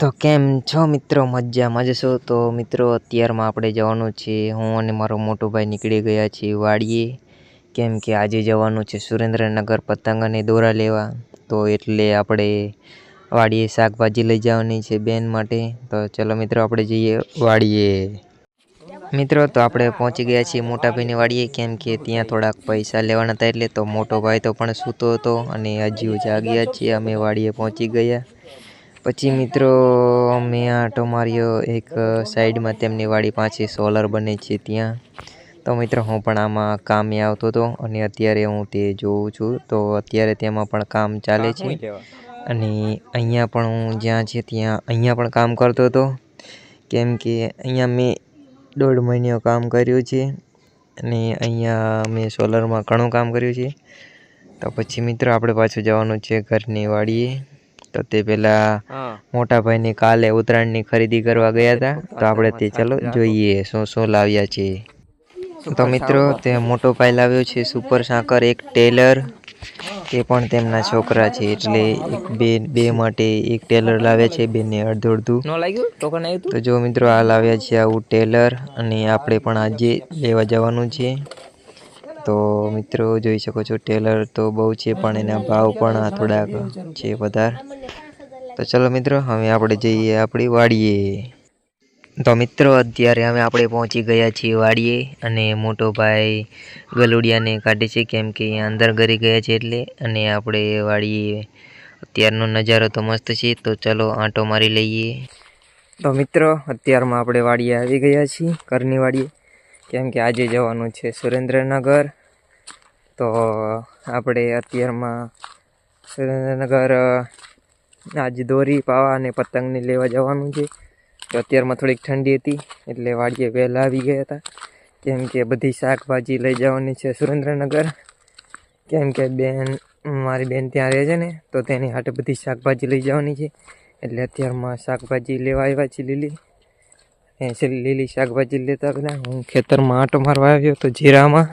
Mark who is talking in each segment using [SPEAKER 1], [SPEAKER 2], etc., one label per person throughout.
[SPEAKER 1] તો કેમ છો મિત્રો? મજામાં મજશો તો મિત્રો, અત્યારમાં આપણે જવાનું છે. હું અને મારો મોટો ભાઈ નીકળી ગયા છીએ વાડીએ. કેમ કે આજે જવાનું છે સુરેન્દ્રનગર પતંગ અને દોરા લેવા. તો એટલે આપણે વાડીએ શાકભાજી લઈ જવાની છે બેન માટે. તો ચલો મિત્રો, આપણે જઈએ વાડીએ. મિત્રો, તો આપણે પહોંચી ગયા છીએ મોટા ભાઈની વાડીએ. કેમ કે ત્યાં થોડાક પૈસા લેવાના હતા એટલે તો મોટો ભાઈ તો પણ સૂતો હતો અને હજી જાગ્યા છીએ. અમે વાડીએ પહોંચી ગયા. પછી મિત્રો મેં આંટો માર્યો એક સાઈડમાં તેમની વાડી પાસે સોલર બને છે ત્યાં. તો મિત્રો હું પણ આમાં કામે આવતો હતો અને અત્યારે હું તે જોઉં છું. તો અત્યારે તેમાં પણ કામ ચાલે છે. અને અહીંયા પણ હું જ્યાં છે ત્યાં અહીંયા પણ કામ કરતો હતો. કેમ કે અહીંયા મેં દોઢ મહિનો કામ કર્યું છે અને અહીંયા મેં સોલરમાં ઘણું કામ કર્યું છે. તો પછી મિત્રો આપણે પાછું જવાનું છે ઘરની વાડીએ. તો તે પેલા મોટા ભાઈને કાલે ઉત્તરાયણની ખરીદી કરવા ગયા હતા. તો આપણે તે ચાલો જોઈએ શું શું લાવ્યા છે. તો મિત્રો તે મોટો ભાઈ લાવ્યો છે સુપર સાકર એક ટેલર. તે પણ તેમના છોકરા છે એટલે એક બે બે માટે એક ટેલર લાવ્યા છે બેને અડધું અડધું. તો જો મિત્રો આ લાવ્યા છે આવું ટેલર અને આપણે પણ આજે લેવા જવાનું છે. તો મિત્રો જોઈ શકો છો, ટેલર તો બહુ છે, પણ એના ભાવ પણ થોડાક છે વધારે. તો ચલો મિત્રો, હવે આપણે જઈએ આપણી વાડીએ. તો મિત્રો, અત્યારે અમે આપણે પહોંચી ગયા છીએ વાડીએ અને મોટો ભાઈ ગલુડિયાને કાઢે છે, કેમ કે અંદર ઘરે ગયા છે એટલે. અને આપણે વાડીએ અત્યારનો નજારો તો મસ્ત છે, તો ચલો આંટો મારી લઈએ. તો મિત્રો, અત્યારમાં આપણે વાડીએ આવી ગયા છીએ, ઘરની વાડીએ. કેમ કે આજે જવાનું છે સુરેન્દ્રનગર. તો આપણે અત્યારમાં સુરેન્દ્રનગર આજે દોરી, પાવા અને પતંગને લેવા જવાનું છે. તો અત્યારમાં થોડીક ઠંડી હતી એટલે વાડીએ વહેલા આવી ગયા હતા. કેમ કે બધી શાકભાજી લઈ જવાની છે સુરેન્દ્રનગર. કેમ કે બેન, મારી બેન ત્યાં રહે છે ને, તો તેની હાટે બધી શાકભાજી લઈ જવાની છે. એટલે અત્યારમાં શાકભાજી લેવા આવ્યા છે લીલી. લીલી શાકભાજી લેતા બધા હું ખેતરમાં આંટો મારવા આવ્યો તો જીરામાં.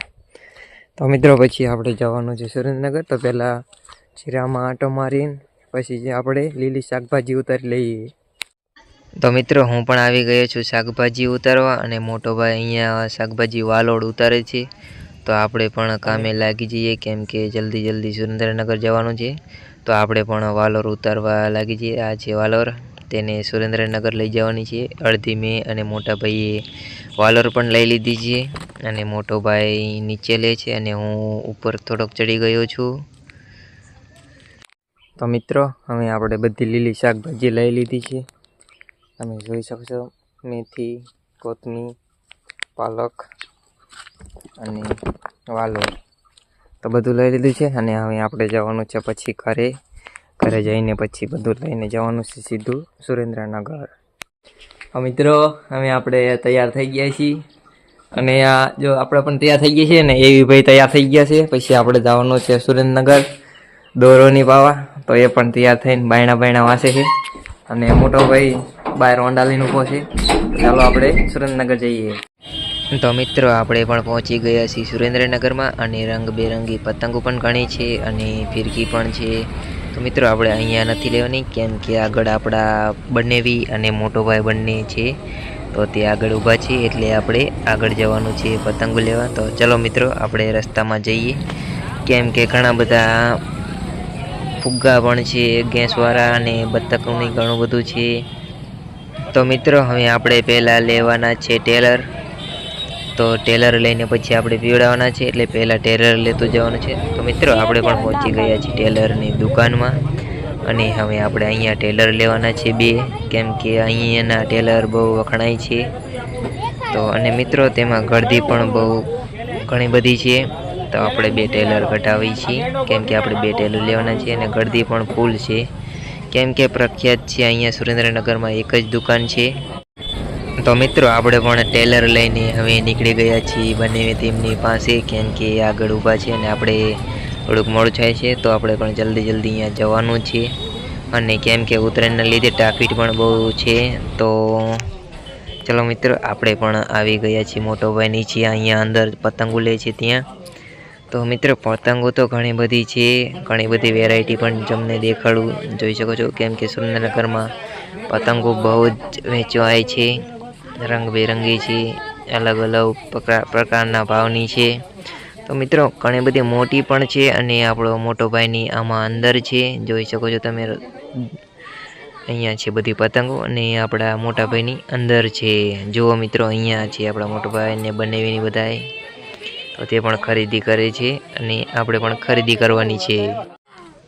[SPEAKER 1] તો મિત્રો, પછી આપણે જવાનું છે સુરેન્દ્રનગર. તો પહેલાં જીરામાં આંટો મારીને, પછી જે આપણે લીલી શાકભાજી ઉતારી લઈએ. તો મિત્રો, હું પણ આવી ગયો છું શાકભાજી ઉતારવા અને મોટો ભાઈ અહીંયા શાકભાજી વાલોડ ઉતારે છે. તો આપણે પણ કામે લાગી જઈએ, કેમ કે જલ્દી જલ્દી સુરેન્દ્રનગર જવાનું છે. તો આપણે પણ વાલોર ઉતારવા લાગી જઈએ. આ છે વાલોર તેને સુરેન્દ્રનગર લઈ જવાની છે. અડધી મેં અને મોટા ભાઈએ વાલર પણ લઈ લીધી છે અને મોટો ભાઈ નીચે લે છે અને હું ઉપર થોડોક ચડી ગયો છું. તો મિત્રો, હવે આપણે બધી લીલી શાકભાજી લઈ લીધી છે. તમે જોઈ શકશો મેથી કોથમી પાલક અને વાલોર. તો બધું લઈ લીધું છે અને હવે આપણે જવાનું છે પછી ઘરે. ઘરે જઈને પછી બધું લઈને જવાનું છે સીધું સુરેન્દ્રનગર મિત્રો, અમે આપણે તૈયાર થઈ ગયા છીએ. અને આ જો આપણે પણ તૈયાર થઈ ગયા છીએ ને એવી ભાઈ તૈયાર થઈ ગયા છે. પછી આપણે જવાનું છે સુરેન્દ્રનગર, દોરોની પાવા તો એ પણ તૈયાર થઈને બાયણા બાયણા વાંચે છે. અને મોટો ભાઈ બહાર હોન્ડા લઈને ઊભો છે. ચાલો આપણે સુરેન્દ્રનગર જઈએ. તો મિત્રો, આપણે પણ પહોંચી ગયા છીએ સુરેન્દ્રનગરમાં. અને રંગબેરંગી પતંગો પણ ઘણી છે અને ફિરકી પણ છે. તો મિત્રો આપણે અહીંયા નથી લેવાની, કેમ કે આગળ આપણા બંનેવી અને મોટો ભાઈ બંને છે. તો તે આગળ ઊભા છે, એટલે આપણે આગળ જવાનું છે પતંગો લેવા. તો ચલો મિત્રો, આપણે રસ્તામાં જઈએ. કેમ કે ઘણા બધા ફુગ્ગા પણ છે, ગેસવાળા અને બતકની ઘણું બધું છે. તો મિત્રો, હવે આપણે પહેલાં લેવાના છે ટેલર. તો ટેલર લઈને પછી આપણે પીવડાવવાના છે, એટલે પહેલાં ટેલર લેતું જવાનું છે. તો મિત્રો, આપણે પણ પહોંચી ગયા છીએ ટેલરની દુકાનમાં. અને હવે આપણે અહીંયા ટેલર લેવાના છે બે, કેમ કે અહીંયાના ટેલર બહુ વખણાય છે. તો અને મિત્રો, તેમાં ગળદી પણ બહુ ઘણી બધી છે. તો આપણે બે ટેલર કઢાવી છીએ, કેમ કે આપણે બે ટેલર લેવાના છે અને ગળદી પણ ફૂલ છે. કેમ કે પ્રખ્યાત છે, અહીંયા સુરેન્દ્રનગરમાં એક જ દુકાન છે. તો મિત્રો, આપણે પણ ટેલર લઈને હવે નીકળી ગયા છીએ બંને તેમની પાસે, કેમ કે આગળ ઊભા છે અને આપણે થોડુંક મોડું થાય છે, તો આપણે પણ જલ્દી જલ્દી અહીંયા જવાનું છે. અને કેમ કે ઉત્તરાયણના લીધે ટ્રાફિક પણ બહુ છે, તો ચલો મિત્રો, આપણે પણ આવી ગયા છીએ મોટો ભાઈ નીચે, અહીંયા અંદર પતંગો લે છે ત્યાં. તો મિત્રો, પતંગો તો ઘણી બધી છે, ઘણી બધી વેરાયટી પણ તમને દેખાડું, જોઈ શકો છો, કેમ કે સુરેન્દ્રનગરમાં પતંગો બહુ જ વેચવાય છે. રંગબેરંગી છે અલગ અલગ પ્રકાર- પ્રકારના ભાવની છે. તો મિત્રો, ઘણી બધી મોટી પણ છે અને આપણો મોટો ભાઈની આમાં અંદર છે. જોઈ શકો છો તમે, અહીંયા છે બધી પતંગો અને આપણા મોટા ભાઈની અંદર છે. જુઓ મિત્રો, અહીંયા છે આપણા મોટા ભાઈને બનાવીને બધાએ. તો તે પણ ખરીદી કરે છે અને આપણે પણ ખરીદી કરવાની છે.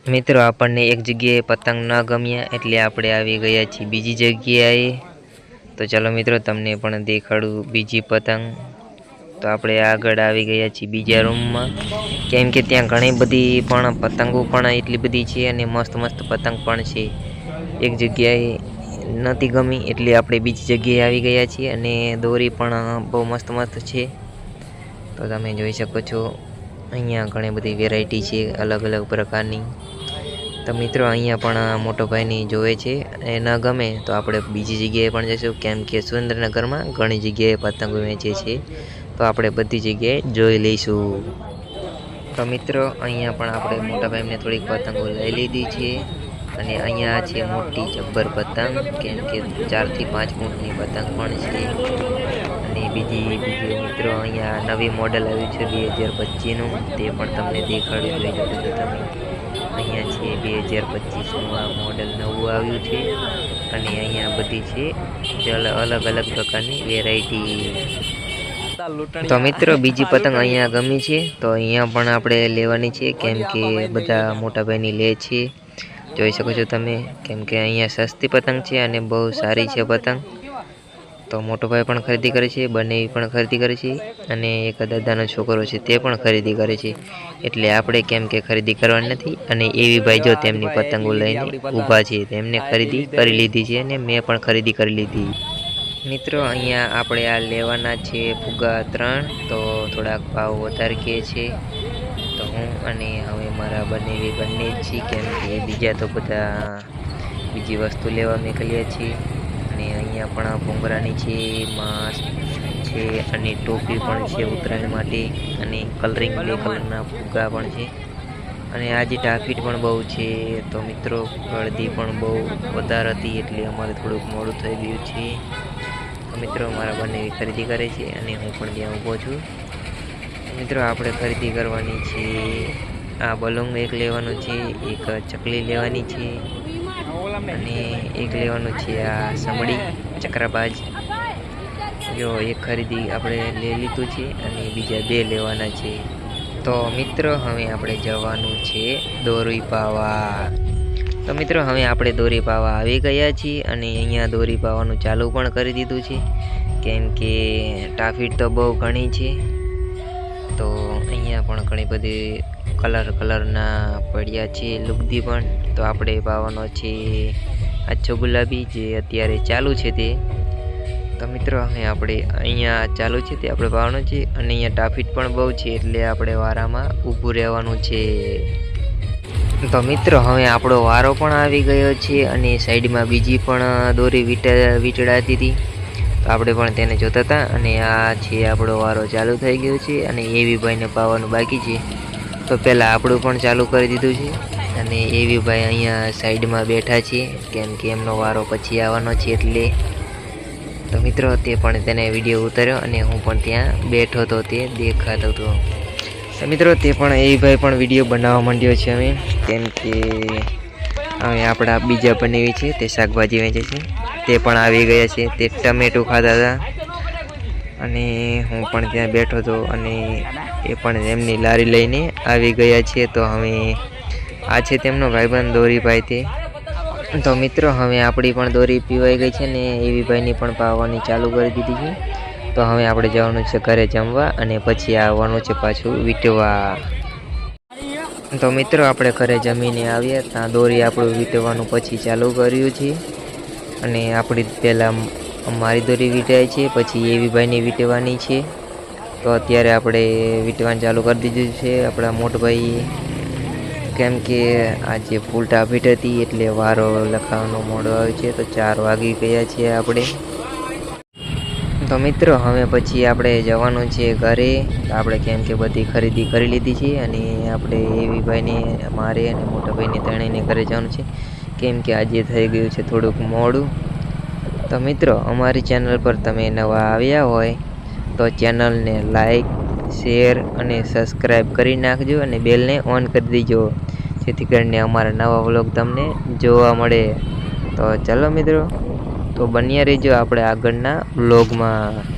[SPEAKER 1] મિત્રો, આપણને એક જગ્યાએ પતંગ ન ગમ્યા એટલે આપણે આવી ગયા છીએ બીજી જગ્યાએ. તો ચાલો મિત્રો, તમને પણ દેખાડું બીજી પતંગ. તો આપણે આગળ આવી ગયા છીએ બીજા રૂમમાં. કેમ કે ત્યાં ઘણી બધી પણ પતંગો પણ એટલી બધી છે અને મસ્ત મસ્ત પતંગ પણ છે. એક જગ્યાએ નથી ગમી એટલે આપણે બીજી જગ્યાએ આવી ગયા છીએ અને દોરી પણ બહુ મસ્ત મસ્ત છે. તો તમે જોઈ શકો છો, અહીંયા ઘણી બધી વેરાયટી છે અલગ અલગ પ્રકારની. તો મિત્રો, અહીંયા પણ મોટો ભાઈની જોવે છે એ ન ગમે તો આપણે બીજી જગ્યાએ પણ જઈશું. કેમ કે સુરેન્દ્રનગરમાં ઘણી જગ્યાએ પતંગો વેચે છે. તો આપણે બધી જગ્યાએ જોઈ લઈશું. તો મિત્રો, અહીંયા પણ આપણે મોટા ભાઈને થોડીક પતંગો લઈ લીધી છે અને અહીંયા છે મોટી જબ્બર પતંગ. કેમ કે ચારથી પાંચ ફૂટની પતંગ પણ છે. અને બીજી બીજી મિત્રો, અહીંયા નવી મોડેલ આવ્યું છે બે હજાર પચીસનું. તે પણ તમને દેખાડ્યું જોઈ શકો છો તમે અહીંયા છે બે હજાર પચીસનું આ મોડેલ નવું આવ્યું છે. અને અહીંયા બધી છે અલગ અલગ પ્રકારની વેરાયટી તો મિત્રો, બીજી પતંગ અહીંયા ગમી છે. તો અહીંયા પણ આપણે લેવાની છે, કેમ કે બધા મોટાભાઈની લે છે. જોઈ શકો છો તમે, કેમ કે અહીંયા સસ્તી પતંગ છે અને બહુ સારી છે પતંગ. તો મોટો ભાઈ પણ ખરીદી કરે છે, બંને પણ ખરીદી કરે છે અને એક દાદાનો છોકરો છે તે પણ ખરીદી કરે છે. એટલે આપણે કેમ કે ખરીદી કરવાની નથી અને એવી ભાઈ જો તેમની પતંગો લઈને ઊભા છે, તેમને ખરીદી કરી લીધી છે અને મેં પણ ખરીદી કરી લીધી. મિત્રો, અહીંયા આપણે આ લેવાના છે ફુગા ત્રણ, તો થોડાક ભાવ વધારે કહે છે. તો હું અને હવે મારા બંને બંને જ છીએ, કેમ કે બીજા તો બધા બીજી વસ્તુ લેવા નીકળ્યા છીએ. અહીંયા પણ ભૂંગરાની છે માસ્ક છે અને ટોપી પણ છે ઉત્તરાયણ માટે અને કલરિંગ બે કલરના ફુગ્ગા પણ છે. અને આજે ટાફીટ પણ બહુ છે, તો મિત્રો ગળદી પણ બહુ વધારે હતી એટલે અમારે થોડુંક મોડું થઈ ગયું છે. મિત્રો મારા બંને ખરીદી કરે છે અને હું પણ ત્યાં ઊભો છું. મિત્રો આપણે ખરીદી કરવાની છે. આ બલૂન એક લેવાનું છે, એક ચકલી લેવાની છે. અને એક લેવાનું છે આ સમડી ચક્રબાજ. જો એક ખરીદી આપણે લઈ લીધું છે અને બીજા બે લેવાના છે. તો મિત્રો હવે આપણે જવાનું છે દોરી પાવા. તો મિત્રો હવે આપણે દોરી પાવા આવી ગયા છીએ અને અહીંયા દોરી પાવાનું ચાલુ પણ કરી દીધું છે. કેમ કે ટ્રાફિક તો બહુ ઘણી છે. તો અહીંયા પણ ઘણી બધી કલર કલરના પડ્યા છે લુગદી પણ. તો આપણે પાવાનો છે આછો ગુલાબી જે અત્યારે ચાલુ છે તે. તો મિત્રો, હવે આપણે અહીંયા ચાલુ છે તે આપણે પાવાનું છે. અને અહીંયા ટ્રાફિક પણ બહુ છે, એટલે આપણે વારામાં ઊભું રહેવાનું છે. તો મિત્રો, હવે આપણો વારો પણ આવી ગયો છે અને સાઈડમાં બીજી પણ દોરી વીટા વીંટળાતી હતી તો આપણે પણ તેને જોતા હતા અને આ છે આપણો વારો ચાલુ થઈ ગયો છે અને એવી ભાઈને પાવાનું બાકી છે. તો પહેલાં આપણું પણ ચાલુ કરી દીધું છે. અને એવી ભાઈ અહીંયા સાઈડમાં બેઠા છે કેમ કે એમનો વારો પછી આવવાનો છે એટલે. તો મિત્રો, તે પણ તેને વીડિયો ઉતાર્યો અને હું પણ ત્યાં બેઠો હતો તે દેખાતો હતો તો મિત્રો, તે પણ એ ભાઈ પણ વીડિયો બનાવવા માંડ્યો છે અમે કેમ કે હવે આપણા બીજા બનાવી છે, તે શાકભાજી વેચે છે. તે પણ આવી ગયા છે, તે ટમેટું ખાતા હતા. અને હું પણ ત્યાં બેઠો હતો અને એ પણ એમની લારી લઈને આવી ગયા છે તો હવે આ છે તેમનો ભાઈબંધ દોરીભાઈ તે. તો મિત્રો, હવે આપણી પણ દોરી પીવાઈ ગઈ છે ને એવી ભાઈની પણ પાવાની ચાલુ કરી દીધી છે. તો હવે આપણે જવાનું છે ઘરે જમવા અને પછી આવવાનું છે પાછું વીટવા. તો મિત્રો, આપણે ઘરે જમીને આવ્યા ત્યાં દોરી આપણું વીટવાનું પછી ચાલુ કર્યું છે. અને આપણી પહેલાં મારી દોરી વીંટાય છે, પછી એવી ભાઈની વીંટવાની છે. તો અત્યારે આપણે વીંટવાનું ચાલુ કરી દીધું છે. આપણા મોટભાઈએ કેમ કે આજે ફૂલ ટાફીટ હતી, એટલે વારો લખાવાનો મોડો આવ્યો છે, તો ચાર વાગી ગયા છે આપણે. તો મિત્રો, હવે પછી આપણે જવાનું છે ઘરે. આપણે કેમ કે બધી ખરીદી કરી લીધી છે, અને આપણે એવી ભાઈને, મારે અને મોટા ભાઈને ત્રણેયને ઘરે જવાનું છે. કેમ કે આજે થઈ ગયું છે થોડુંક મોડું. તો મિત્રો, અમારી ચેનલ પર તમે નવા આવ્યા હોય, તો ચેનલને લાઈક શેર અને સબસ્ક્રાઈબ કરી નાખજો અને બેલને ઓન કરી દેજો. જેથી કરીને અમારા નવા વ્લોગ તમને જોવા મળે. તો ચલો મિત્રો, તો બન્યા રહીજો આપણે આગળના વ્લોગમાં